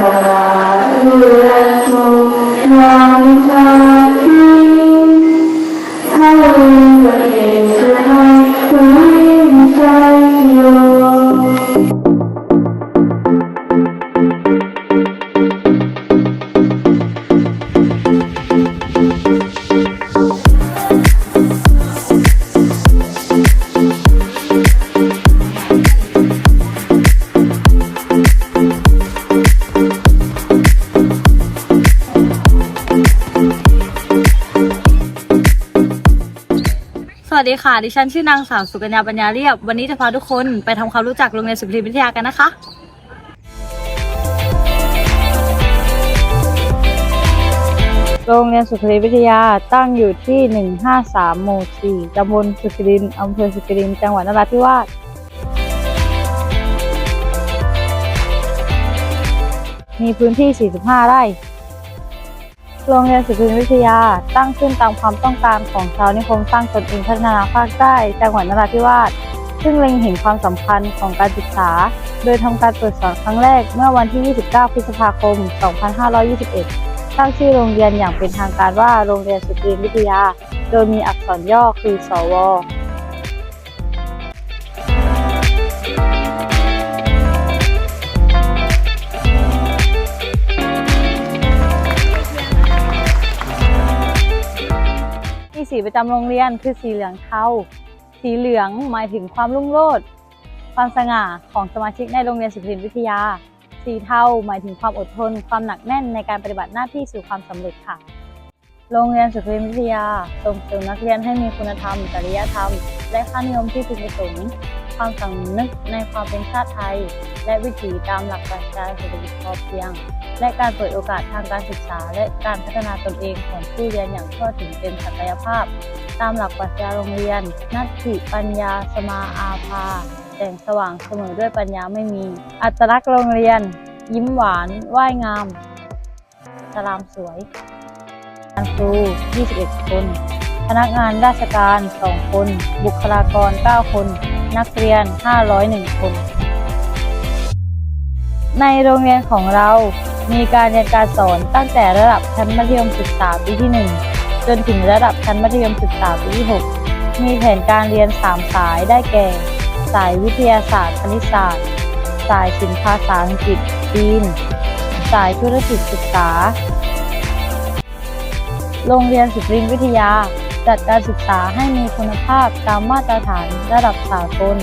เรื วัสดีค่ะ ดิฉันชื่อนางสาวสุกัญญาปัญญาเรียบ วันนี้จะพาทุกคนไปทำความรู้จักโรงเรียนสุพรีวิทยากันนะคะ โรงเรียนสุพรีวิทยาตั้งอยู่ที่ 153 หมู่ 4 ตำบลสุขรินทร์อำเภอสุขริน จังหวัดนราธิวาส มีพื้นที่ 45 ไร่ โรงเรียนสุพรรณวิทยา ตั้งขึ้นตามความต้องการของชาวนิคมสร้างตนเองพัฒนาภาคใต้จังหวัดนราธิวาสซึ่งเล็งเห็นความสำคัญของการศึกษา โดยทำการเปิดสอนครั้งแรกเมื่อวันที่ 29 พฤษภาคม 2521 ตั้งชื่อโรงเรียนอย่างเป็นทางการว่าโรงเรียนสุพรรณวิทยา โดยมีอักษรย่อคือ สว สีประจำโรงเรียนคือสีเหลืองเทา สีเหลืองหมายถึงความรุ่งโรจน์ ความสง่าของสมาชิกในโรงเรียนสุพรรณวิทยา สีเทาหมายถึงความอดทน ความหนักแน่นในการปฏิบัติหน้าที่สู่ความสำเร็จค่ะ โรงเรียนสุพรรณวิทยาส่งเสริมนักเรียนให้มีคุณธรรม จริยธรรม และค่านิยมที่พึงประสงค์ ความสำนึกในความเป็นชาติไทย และวิถีตามหลักปรัชญาเศรษฐกิจพอเพียง และการเปิดโอกาสทางการศึกษา และการพัฒนาตนเองของผู้เรียนอย่างทั่วถึงเต็มศักยภาพ ตามหลักปรัชญาโรงเรียน นัตถิปัญญาสมาอาภาแสงสว่างเสมอด้วยปัญญาไม่มี อัตลักษณ์โรงเรียน ยิ้มหวานว่ายงาม สลามสวยการครู 21 คน พนักงานราชการ 2 คน บุคลากร 9 คน นักเรียน 501 คน ในโรงเรียนของเรามีการเรียนการสอนตั้งแต่ระดับชั้นมัธยมศึกษาปีที่ 1 จนถึงระดับชั้นมัธยมศึกษาปีที่ 6 มีแผนการเรียน 3 สายได้แก่ สายวิทยาศาสตร์คณิตศาสตร์ สายศิลปภาษาอังกฤษจีน สายธุรกิจศึกษา โรงเรียนสุรินทร์วิทยา จัดการศึกษาให้มีคุณภาพตามมาตรฐานระดับสากล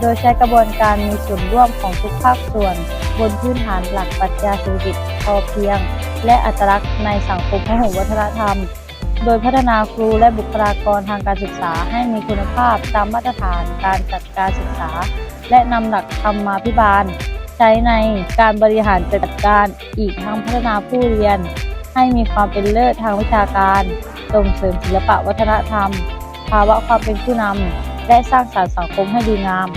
โดยใช้กระบวนการมีส่วนร่วมของทุกภาคส่วน บนพื้นฐานหลักปรัชญาเศรษฐกิจพอเพียง และอัตลักษณ์ในสังคมพหุวัฒนธรรม โดยพัฒนาครูและบุคลากรทางการศึกษาให้มีคุณภาพตามมาตรฐานการจัดการศึกษา และนำหลักธรรมาภิบาล ใช้ในการบริหารจัดการอีกทั้งพัฒนาผู้เรียน ให้มีความเป็นเลิศทางวิชาการ ส่งเสริมศิลปะวัฒนธรรม ภาวะความเป็นผู้นำ และสร้างสรรค์สังคมให้ดีงาม